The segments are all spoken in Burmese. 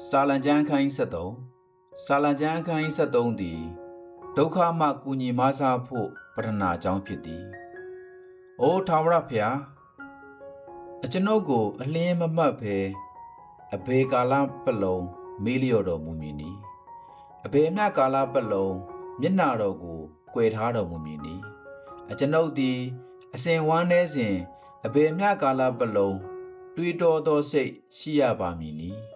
စာလံကျမ်းအခန်းကြီး73စာလံကျမ်းအခန်းကြီး73သည်ဒုက္ခမှကုညီမဆာဖို့ပရဏာကြောင်းဖြစ်သည်။အိုထာဝရဖျားအကျွန်ုပ်ကို အလင်းမမှတ်ဘဲအဘေကာလပတ်လုံးမေးလျော်တော်မူမည်နီ။အဘေမြကာလပတ်လုံးမျက်နာတော်ကိုကြွယ်ထားတော်မူမည်နီ။အကျွန်ုပ်သည် အစဉ်ဝမ်းနေစဉ်အဘေမြကာလပတ်လုံးတွေးတော်သောစိတ်ရှိရပါမည်နီ။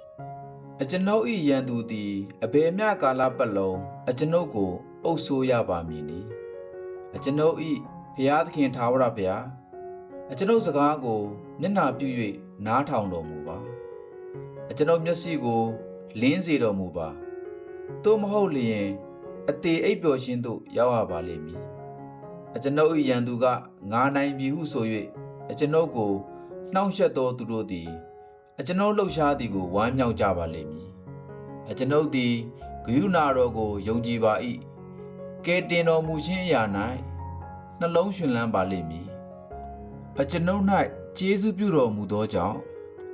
အကျွန်ုပ်၏ယံသူသည်အဘေမြကာလပတ်လုံးအကျွန်ုပ်ကို အုပ်ဆိုးရပါမည်နီ။အကျွန်ုပ်၏ဘုရားသခင်ထာဝရဘုရားအကျွန်ုပ်စကားကိုမျက်နှာပြု၍နားထောင်တော်မူပါ။အကျွန်ုပ်မျက်စိကို လင်းစေတော်မူပါ။သို့မဟုတ်လျင်အသေးအိပ်ပျော်ခြင်းသို့ရောက်ရပါလိမ့်မည်။အကျွန်ုပ်၏ယံသူကငါနိုင်ပြီဟုဆို၍အကျွန်ုပ်ကိုနှောင့်ယှက်သောသူတို့သည် အကျွန်ုပ်လှုပ်ရှားသည်ကိုဝမ်းမြောက်ကြပါလိမ့်မည်။အကျွန်ုပ်သည်ဂရုဏာတော်ကိုယုံကြည်ပါ၏။ကဲတင်တော်မူခြင်းအရာ၌နှလုံးရှင်လန်းပါလိမ့်မည်။အကျွန်ုပ်၌ကျေးဇူးပြုတော်မူသောကြောင့်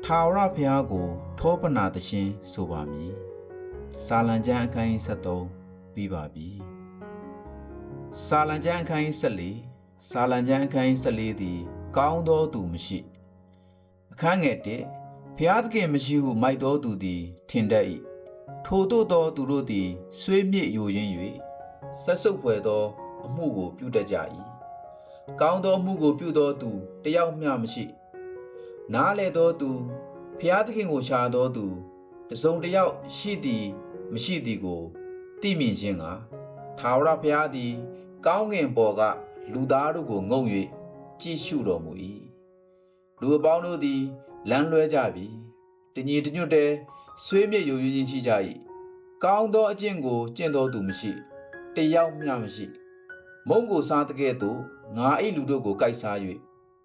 ထာဝရဘုရားကိုထောပနာသရှင်ဆိုပါမည်။စာလံကျမ်းအခန်းကြီး73ပြီးပါပြီ။စာလံကျမ်းအခန်းကြီး14စာလံကျမ်းအခန်းကြီး14သည် ကောင်းသောသူမရှိ။အခန်းငယ်1 ဖျားသခင်မရှိဟုမိုက်သောသူသည်ထင်တတ်၏ထိုတို့သောသူတို့သည်ဆွေးမြေ့ယိုရင်း၍ဆက်ဆုပ်ဖွယ်သော အမှုကိုပြုတတ်ကြ၏ကောင်းသောအမှုကိုပြုသောသူတယောက်မျှမရှိနားလေသောသူဖျားသခင်ကိုရှာသောသူတစုံတစ်ယောက်ရှိသည်မရှိသည်ကိုသိမြင်ခြင်းကထာဝရဘုရားသည် ကောင်းကင်ပေါ်က လူသားတို့ကိုငုံ၍ကြည့်ရှုတော်မူ၏လူအပေါင်းတို့သည် လမ်းလွဲကြပြီတညီတညွတ်တဲဆွေးမြေ့ယိုယွင်းခြင်းရှိကြ၏ကောင်းသောအကျင့်ကိုကျင့်တော်သူမရှိတယောက်မျှမရှိ မုံကိုစားတဲ့ကဲ့သို့ငါ၏လူတို့ကိုကိုက်စား၍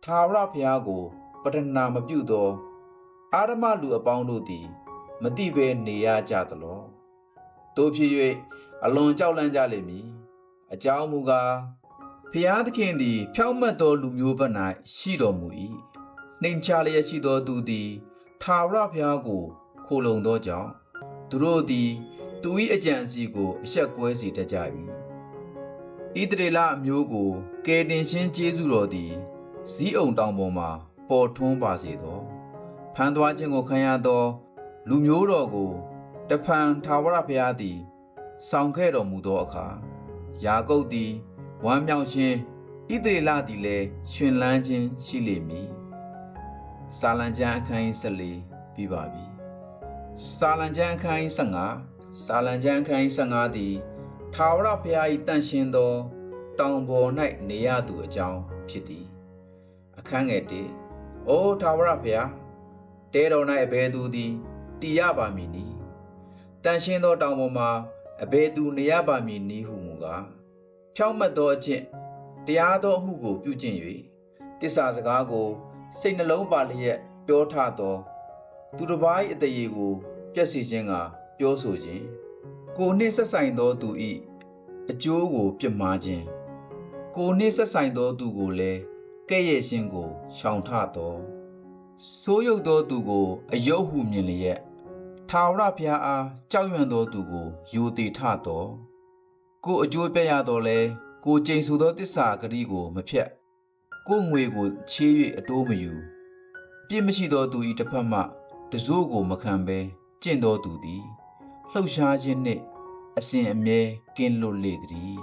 ထာဝရဘုရားကိုပတနာမပြုသောအာရမလူအပေါင်းတို့သည် မတိဘဲနေရကြသလောတို့ဖြစ်၍အလွန်ကြောက်လန့်ကြလိမ့်မည်အကြောင်းမူကားဖျားသခင်သည် ဖြောင့်မတ်သောလူမျိုးဘက်၌ရှိတော်မူ၏ နှိမ်ချလျက်ရှိသောသူသည်ထာဝရဘုရားကို ခိုလုံသောကြောင့်သူတို့သည် သူ၏အကြံအစီကိုအဆက်ကွဲစေတတ်ကြ၏ဣသရေလအမျိုးကိုကယ်တင်ရှင်ကျေးဇူးတော်သည်ဇီးအုံတောင်ပေါ်မှာ ပေါ်ထွန်းပါစေသောဖန်သွားခြင်းကိုခံရသော လူမျိုးတော်ကိုတဖန်ထာဝရဘုရားသည်ဆောင်ခဲ့တော်မူသောအခါယာကုပ်သည်ဝမ်းမြောက်ခြင်းဣသရေလသည်လည်းရှင်လန်းခြင်းရှိလိမ့်မည် စာလံကျမ်းအခန်းကြီး14ပြီးပါပြီစာလံကျမ်းအခန်းကြီး15စာလံကျမ်းအခန်းကြီး15သည်ထာဝရဘုရား၏တန်ရှင်သော တောင်ပေါ်၌နေရသူအကြောင်းဖြစ်သည်အခန်းငယ်1အိုထာဝရဘုရားတဲတော်၌အဘယ်သူသည်တည်ရပါမည်နည်းတန်ရှင်သောတောင်ပေါ်မှာအဘယ်သူနေရပါမည်နည်းဟုမူကားဖြောင့်မတ်သောအကျင့်တရားသောအမှုကိုပြုကျင့်၍တစ္ဆာစကားကို စိတ်နှလုံးပါလျက်ပြောထသော သူတစ်ပါး၏အတရေကိုပြည့်စည်ခြင်းကပြောဆိုခြင်းကိုနှင့်ဆက်ဆိုင်သောသူ၏အကျိုးကိုပြစ်မှားခြင်းကိုနှင့်ဆက်ဆိုင်သောသူကိုလည်းကဲ့ရဲ့ခြင်းကိုရှောင်ထသောဆိုးရုပ်သောသူကိုအယုတ်ဟုမြင်လျက်ထာဝရဘုရားအားကြောက်ရွံ့သောသူကိုယူတည်ထသောကိုအကျိုးပြရတော်လဲကိုကျိန်ဆူသောတစ္ဆာဂတိကိုမဖြတ် ကိုငွေကိုချေး၍အတိုးမယူပြစ်မရှိသောသူ၏တစ်ဖက်မှတစိုးကိုမခံဘဲကျင့်တော်သူသည်လှုပ်ရှားခြင်းနှင့်အစဉ်အမြဲကင်းလွတ်လေသည်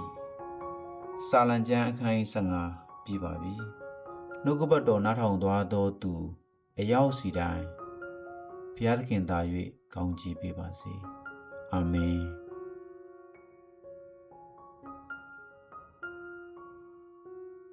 စာလံကျမ်းအခန်းကြီး15ပြီးပါပြီနှုတ်ကပတ်တော်နားထောင်သွားသောသူအရောက်စီတိုင်းဘုရားသခင်သာ၍ကောင်းချီးပေးပါစေအာမင်